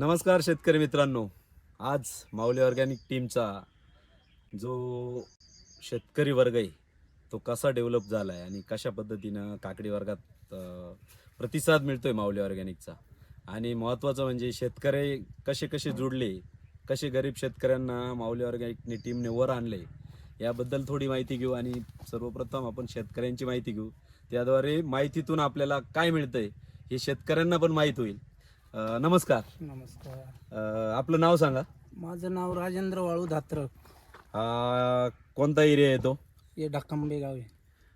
नमस्कार शेतकरी मित्रांनो. आज माऊली ऑर्गॅनिक टीमचा जो शेतकरी वर्ग आहे तो कसा डेव्हलप झाला आहे आणि कशा पद्धतीनं काकडी वर्गात प्रतिसाद मिळतो आहे माऊली ऑर्गॅनिकचा? आणि महत्त्वाचं म्हणजे शेतकरी कसे कसे जुडले कसे गरीब शेतकऱ्यांना माऊली ऑर्गॅनिकने टीमने वर आणले याबद्दल थोडी माहिती घेऊ आणि सर्वप्रथम आपण शेतकऱ्यांची माहिती घेऊ. त्याद्वारे माहितीतून आपल्याला काय मिळतंय हे शेतकऱ्यांना पण माहीत होईल. अ, नमस्कार. नमस्कार. अ, आपलं नाव सांगा. माझं नाव राजेंद्र वाळू धात्रक. कोणता एरिया येतो हे ढक्कंबे गाव आहे.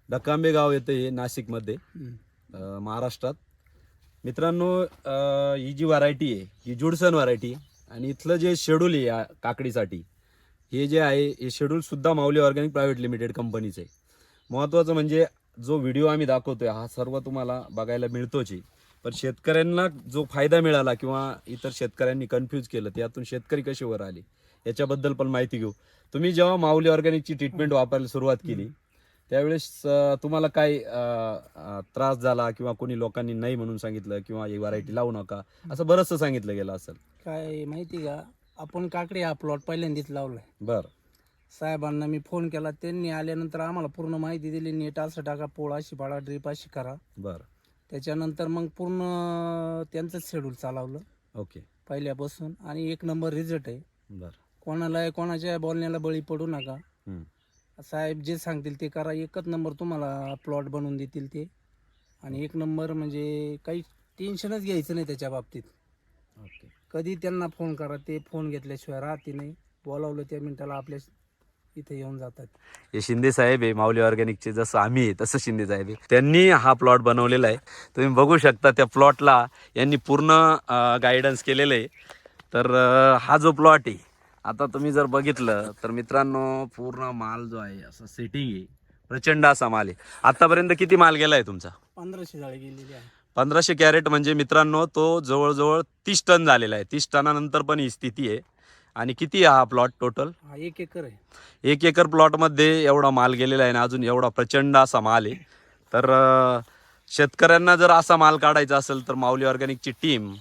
डकांबे गाव येतं हे नाशिकमध्ये. हम्म. अ, महाराष्ट्रात. मित्रांनो अ, ही जी व्हरायटी आहे ही जुडसन व्हरायटी आहे आणि इथलं जे शेड्यूल आहे या काकडीसाठी हे जे आहे हे शेड्यूल सुद्धा माऊली ऑर्गॅनिक प्रायव्हेट लिमिटेड कंपनीचं आहे. महत्त्वाचं म्हणजे जो व्हिडिओ आम्ही दाखवतोय हा सर्व तुम्हाला बघायला मिळतोच आहे. पण शेतकऱ्यांना जो फायदा मिळाला किंवा इतर शेतकऱ्यांनी कन्फ्यूज केलं त्यातून शेतकरी कसे वर आले? याच्याबद्दल पण माहिती घेऊ. तुम्ही जेव्हा माऊली ऑर्गॅनिकची ट्रीटमेंट वापरायला सुरुवात केली त्यावेळेस तुम्हाला काय त्रास झाला किंवा कोणी लोकांनी नाही म्हणून सांगितलं किंवा ही व्हरायटी लावू नका? असं बरंचसं सांगितलं गेलं असेल. काय माहिती का? आपण काकडे हा प्लॉट पहिल्यांदाच लावलाय. बरं. साहेबांना मी फोन केला. त्यांनी आल्यानंतर आम्हाला पूर्ण माहिती दिली. नीट असं टाका पोळ अशी पाडा ड्रीप अशी करा. बरं. त्याच्यानंतर मग पूर्ण त्यांचंच शेड्यूल चालवलं. ओके पहिल्यापासून. आणि एक नंबर रिझल्ट आहे. बरं. कोणाला कोणाच्या बोलण्याला बळी पडू नका. हम्म. साहेब जे सांगतील ते करा. एकच नंबर तुम्हाला प्लॉट बनवून देतील ते. आणि एक नंबर म्हणजे काही टेन्शनच घ्यायचं नाही त्याच्या बाबतीत. ओके कधी त्यांना फोन करा. ते फोन घेतल्याशिवाय राहते नाही. बोलावलं त्या मिनिटाला आपल्या इथे येऊन जातात. हे शिंदे साहेब आहे माऊली ऑर्गॅनिकचे जसं आम्ही आहे तसं शिंदे साहेब आहे. त्यांनी हा प्लॉट बनवलेला आहे. तुम्ही बघू शकता त्या प्लॉटला यांनी पूर्ण गायडन्स केलेलं आहे. तर हा जो प्लॉट आहे आता तुम्ही जर बघितलं तर मित्रांनो पूर्ण माल जो आहे असं सेटिंग आहे. प्रचंड असा माल आहे. आतापर्यंत किती माल गेला आहे तुमचा? पंधराशे जाळी गेलेली आहे. पंधराशे कॅरेट म्हणजे मित्रांनो तो जवळजवळ तीस टन झालेला आहे. तीस टनानंतर पण ही स्थिती आहे. आणि किती हा प्लॉट टोटल हा एक एकर आहे. एक एकर प्लॉटमध्ये एवढा माल गेलेला आहे ना अजून एवढा प्रचंड असा माल आहे. तर अं, शेतकऱ्यांना जर असा माल काढायचा असेल तर माऊली ऑर्गॅनिकची टीम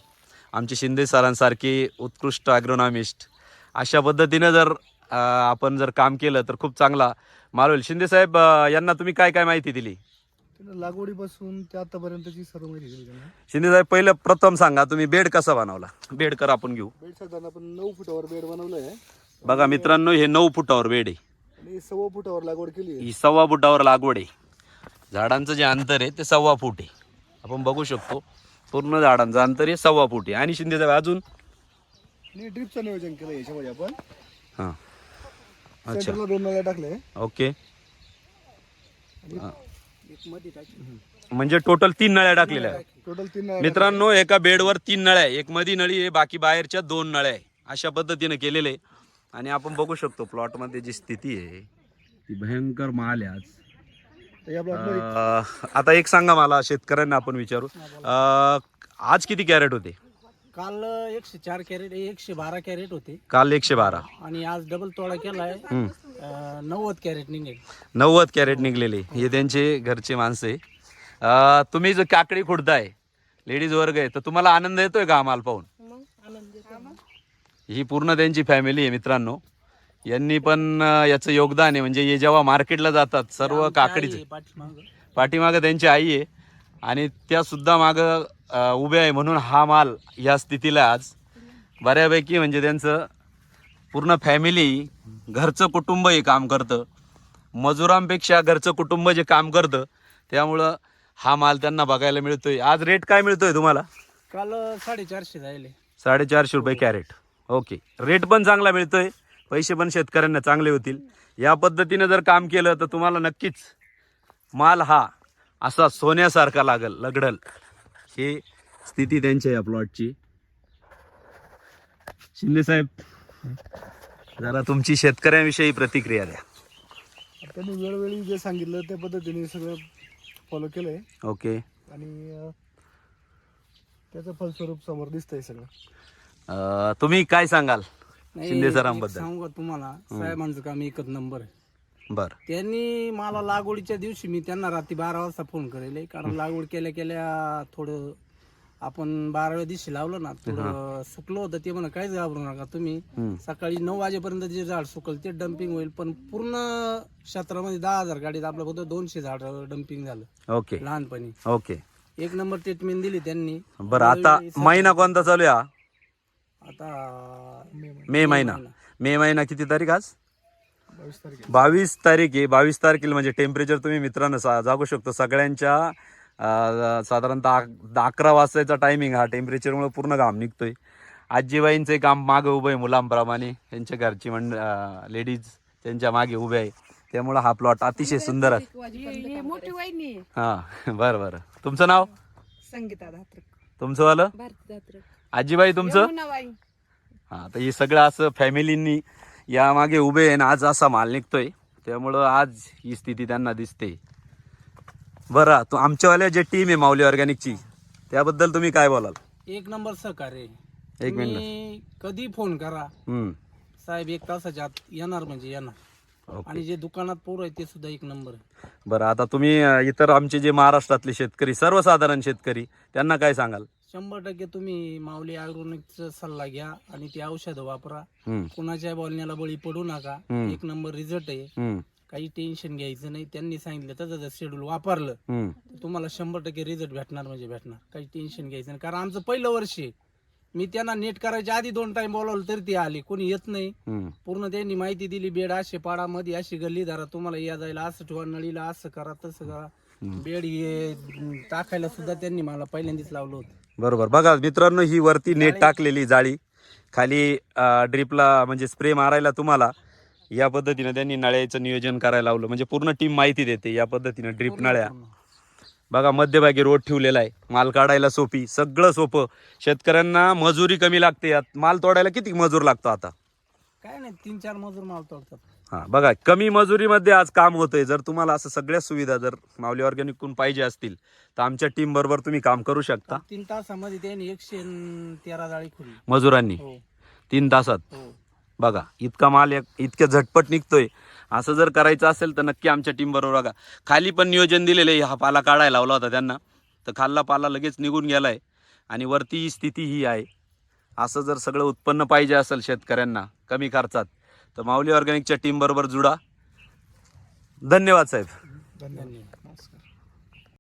आमचे शिंदे सरांसारखे उत्कृष्ट ॲग्रोनॉमिस्ट अशा पद्धतीनं जर अं, आपण जर काम केलं तर खूप चांगला. माल होईल शिंदे साहेब अं, यांना तुम्ही काय काय माहिती दिली? त्यांना लागवडीपासून ते आतापर्यंतची सर्व माहिती दिली त्यांना शिंदे साहेब पहिलं प्रथम सांगा तुम्ही बेड कसा बनवला? बेड कर आपण घेऊ. बेड साधारण आपण नऊ फुटावर बेड बनवलं आहे बघा मित्रांनो हे नऊ फुटावर बेड आहे. आणि सव्वा फुटावर लागवड केली आहे. ही सव्वा फुटावर लागवड आहे. झाडांचं जे अंतर आहे ते सव्वा फूट आहे. आपण बघू शकतो पूर्ण झाडांचं अंतर आहे सव्वा फूट आहे. आणि शिंदे साहेब अजून? आणि ड्रिपचं नियोजन केलं याच्यामध्ये आपण. हां. अच्छा. सेंटरला दोन नळ्या टाकले ओके. एक मध्ये टाकी म्हणजे टोटल तीन नळ्या टाकलेल्या आहेत. टोटल तीन नळ्या मित्रांनो एका बेडवर तीन नळ्या आहे एक मधी नळी आहे बाकी बाहेरच्या दोन नळ्या आहे अशा पद्धतीने केलेले आहे आणि आपण बघू शकतो प्लॉटमध्ये जी स्थिती आहे ती भयंकर माल आहे आज. तर या प्लॉटमध्ये अं, आता एक सांगा मला शेतकऱ्यांना आपण विचारू. अं, आज किती कॅरेट होते? काल एकशे चार कॅरेट एकशे बारा कॅरेट होते. काल एकशे बारा. आणि आज डबल तोडा केलाय. हम्म. अं, नव्वद कॅरेट निघेल. नव्वद कॅरेट निघलेले. हे त्यांचे घरचे माणसं आहे. अं, तुम्ही जो काकडी खुडताय लेडीज वर्ग आहे तर तुम्हाला आनंद येतोय का आम्हाला पाहून? ही पूर्ण त्यांची फॅमिली आहे मित्रांनो. यांनी पण अं, याचं योगदान आहे. म्हणजे हे जेव्हा मार्केटला जातात सर्व काकडीचं. पाठीमाग. पाठीमागं त्यांची आई आहे. आणि त्या सुद्धा मागं अं, उभ्या आहे म्हणून हा माल या स्थितीला आज. बऱ्यापैकी म्हणजे त्यांचं पूर्ण फॅमिली घरचं कुटुंब हे काम करतं. मजुरांपेक्षा घरचं कुटुंब जे काम करतं त्यामुळं हा माल त्यांना बघायला मिळतोय. आज रेट काय मिळतोय तुम्हाला? काल साडेचारशे जायले साडेचारशे रुपये कॅरेट. ओके. रेट पण चांगला मिळतोय. पैसे पण शेतकऱ्यांना चांगले होतील. या पद्धतीनं जर काम केलं तर तुम्हाला नक्कीच माल हा असा सोन्यासारखा लागल लगडल. ही स्थिती त्यांच्या या प्लॉटची शिंदे साहेब जरा तुमची शेतकऱ्यांविषयी प्रतिक्रिया द्या. त्यांनी वेळोवेळी जे सांगितलं त्या पद्धतीने सगळं फॉलो केलंय. ओके. आणि अं, त्याचं फलस्वरूप समोर दिसतंय सगळं. अं, तुम्ही काय सांगाल नाही, शिंदे सरांबद्दल? सांगू का तुम्हाला? साहेबांचं काम एकच नंबर आहे. बर. त्यांनी मला लागवडीच्या दिवशी मी त्यांना रात्री बारा वाजता फोन करेल कारण लागवड केल्या केल्या थोडं आपण बाराव्या दिवशी लावलं ना थोडं सुकलं होतं ते म्हणा काहीच घाबरू नका तुम्ही. सकाळी नऊ वाजेपर्यंत जे झाड सुकल ते डम्पिंग होईल पण पूर्ण क्षेत्रामध्ये दहा हजार गाडीत आपलं फक्त दोनशे झाड डम्पिंग झालं. ओके. लहानपणी. ओके. एक नंबर ट्रीटमेंट दिली त्यांनी. बरं आता महिना कोणता चालू आहे हा? आता मे महिना. मे महिना किती तारीख आज? बावीस तारीख आहे. बावीस तारखेला म्हणजे टेम्परेचर तुम्ही मित्रांनो सा- जागू शकतो. सगळ्यांच्या साधारणतः अक- अकरा वाजताचा टायमिंग हा. टेम्परेचरमुळे पूर्ण घाम निघतोय. आजीबाईंचे काम मागे उभं आहे मुलांप्रमाणे. त्यांच्या घरची मंड लेडीज त्यांच्या मागे उभे आहे. त्यामुळं हा प्लॉट अतिशय सुंदर आहे. हे मोठी वहिनी आहे. हां बरं बरं. तुमचं नाव? संगीता तुमचं वालं? भारती धात्रक. आजीबाई तुमचं? हा तर हे सगळं असं फॅमिलींनी यामागे उभे आहे आज असा माल निघतोय. त्यामुळं आज ही स्थिती त्यांना दिसते. बरं तो आमच्यावाल्या जे टीम आहे माऊली ऑर्गॅनिकची त्याबद्दल तुम्ही काय बोलाल? एक नंबर सहकार्य एक मिनिट. कधी फोन करा. साहेब एक तासाच्या आत येणार म्हणजे येणार. आणि जे दुकानात पोर आहे ते सुद्धा एक नंबर आहे. बरं आता तुम्ही इतर आमचे जे महाराष्ट्रातले शेतकरी सर्वसाधारण शेतकरी त्यांना काय सांगाल? शंभर टक्के तुम्ही माऊली ऑर्गॅनिकचा सल्ला घ्या आणि ती औषधं वापरा. हम्म, कुणाच्या बोलण्याला बळी पडू नका. हम्म. एक नंबर रिझल्ट आहे. हम्म, काही टेन्शन घ्यायचं नाही. त्यांनी सांगितलं तसं जर शेड्यूल वापरलं. हम्म. तर तुम्हाला शंभर टक्के रिझल्ट भेटणार म्हणजे भेटणार. काही टेन्शन घ्यायचं नाही. कारण आमचं पहिलं वर्ष आहे. मी त्यांना नेट करायच्या आधी दोन टाइम बोलावलं तरी ते आले. कोणी येत नाही. हम्म. पूर्ण त्यांनी माहिती दिली. बेड असे पाडा मध्ये अशी गल्ली धरा. तुम्हाला या जायला असं ठेवा नळीला असं करा तसं करा. बेड हे टाकायला सुद्धा त्यांनी मला पहिल्यांदाच लावलं होतं. बरोबर. बघा मित्रांनो ही वरती नेट टाकलेली जाळी. खाली ड्रिपला म्हणजे स्प्रे मारायला तुम्हाला या पद्धतीनं त्यांनी नळ्याचं नियोजन करायला लावलं. म्हणजे पूर्ण टीम माहिती देते या पद्धतीनं ड्रिप नळ्या. बघा मध्यभागी रोड ठेवलेला आहे. माल काढायला सोपी सगळं सोपं. शेतकऱ्यांना मजुरी कमी लागते. यात माल तोडायला किती मजूर लागतो आता? काय नाही तीन चार मजूर माल तोडतात. हा बघा कमी मजुरीमध्ये आज काम होतंय. जर तुम्हाला असं सगळ्या सुविधा जर माऊली ऑर्गॅनिककडून पाहिजे असतील तर आमच्या टीम बरोबर तुम्ही काम करू शकता. तीन तासामध्ये त्यांनी एकशे तेरा जाळी खुली. मजुरांनी? हो. तीन तासात? हो. बघा इतका माल एक- इतक्या झटपट निघतोय. असं जर करायचं असेल तर नक्की आमच्या टीम बरोबर बघा. खाली पण नियोजन दिलेलं आहे हा पाला काढायला लावला होता त्यांना. तर खाल्ला पाला लगेच निघून गेलाय. आणि वरती ही स्थिती ही आहे. असं जर सगळं उत्पन्न पाहिजे असेल शेतकऱ्यांना कमी खर्चात तर माऊली ऑर्गॅनिकच्या टीम बरोबर जुडा. धन्यवाद साहेब. धन्यवाद. नमस्कार.